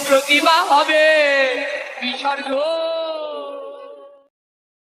প্রতিভা হবে? বিসর্গ